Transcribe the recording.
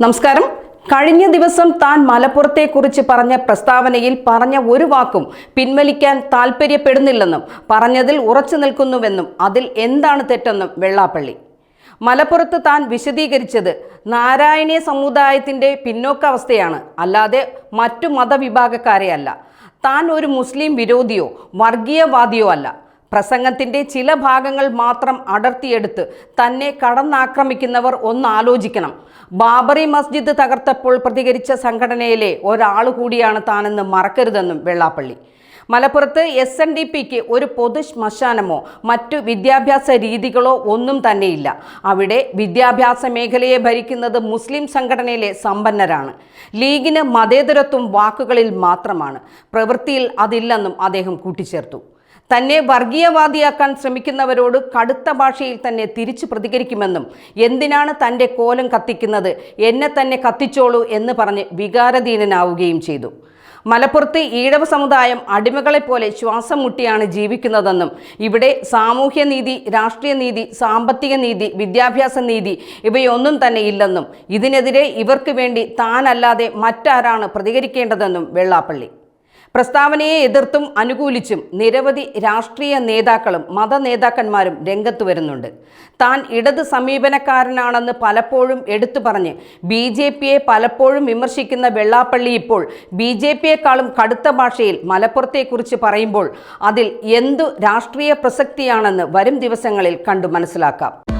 നമസ്കാരം. കഴിഞ്ഞ ദിവസം താൻ മലപ്പുറത്തെക്കുറിച്ച് പറഞ്ഞ പ്രസ്താവനയിൽ പറഞ്ഞ ഒരു വാക്കും പിൻവലിക്കാൻ താൽപ്പര്യപ്പെടുന്നില്ലെന്നും പറഞ്ഞതിൽ ഉറച്ചു നിൽക്കുന്നുവെന്നും അതിൽ എന്താണ് തെറ്റെന്നും വെള്ളാപ്പള്ളി. മലപ്പുറത്ത് താൻ വിശദീകരിച്ചത് നാരായണീയ സമുദായത്തിന്റെ പിന്നോക്കാവസ്ഥയാണ്. അല്ലാതെ മറ്റു മതവിഭാഗക്കാരെയല്ല താൻ ഒരു മുസ്ലിം വിരോധിയോ വർഗീയവാദിയോ അല്ല. പ്രസംഗത്തിന്റെ ചില ഭാഗങ്ങൾ മാത്രം അടർത്തിയെടുത്ത് തന്നെ കടന്നാക്രമിക്കുന്നവർ ഒന്ന് ആലോചിക്കണം. ബാബറി മസ്ജിദ് തകർത്തപ്പോൾ പ്രതികരിച്ച സംഘടനയിലെ ഒരാൾ കൂടിയാണ് താനെന്ന് മറക്കരുതെന്നും വെള്ളാപ്പള്ളി. മലപ്പുറത്ത് എസ് എൻ ഡി പിക്ക് ഒരു പൊതു ശ്മശാനമോ മറ്റു വിദ്യാഭ്യാസ രീതികളോ ഒന്നും തന്നെയില്ല. അവിടെ വിദ്യാഭ്യാസ മേഖലയെ ഭരിക്കുന്നത് മുസ്ലിം സംഘടനയിലെ സമ്പന്നരാണ്. ലീഗിന് മതേതരത്വം വാക്കുകളിൽ മാത്രമാണ്. പ്രവൃത്തിയിൽ അതില്ലെന്നും അദ്ദേഹം കൂട്ടിച്ചേർത്തു. തന്നെ വർഗീയവാദിയാക്കാൻ ശ്രമിക്കുന്നവരോട് കടുത്ത ഭാഷയിൽ തന്നെ തിരിച്ചു പ്രതികരിക്കുമെന്നും എന്തിനാണ് തന്റെ കോലം കത്തിക്കുന്നത്? എന്നെ തന്നെ കത്തിച്ചോളൂ എന്ന് പറഞ്ഞ് വികാരധീനനാവുകയും ചെയ്തു. മലപ്പുറത്ത് ഈഴവ സമുദായം അടിമകളെപ്പോലെ ശ്വാസം മുട്ടിയാണ് ജീവിക്കുന്നതെന്നും ഇവിടെ സാമൂഹ്യ നീതി രാഷ്ട്രീയ നീതി സാമ്പത്തിക നീതി വിദ്യാഭ്യാസ നീതി ഇവയൊന്നും തന്നെ ഇല്ലെന്നും ഇതിനെതിരെ ഇവർക്ക് വേണ്ടി താനല്ലാതെ മറ്റാരാണ് പ്രതികരിക്കേണ്ടതെന്നും വെള്ളാപ്പള്ളി. പ്രസ്താവനയെ എതിർത്തും അനുകൂലിച്ചും നിരവധി രാഷ്ട്രീയ നേതാക്കളും മത നേതാക്കന്മാരും രംഗത്ത് വരുന്നുണ്ട്. താൻ ഇടത് സമീപനക്കാരനാണെന്ന് പലപ്പോഴും എടുത്തു പറഞ്ഞ് ബി ജെ പിയെ പലപ്പോഴും വിമർശിക്കുന്ന വെള്ളാപ്പള്ളി ഇപ്പോൾ ബി ജെ പിയെക്കാളും കടുത്ത ഭാഷയിൽ മലപ്പുറത്തെക്കുറിച്ച് പറയുമ്പോൾ അതിൽ എന്തു രാഷ്ട്രീയ പ്രസക്തിയാണെന്ന് വരും ദിവസങ്ങളിൽ കണ്ടു മനസ്സിലാക്കാം.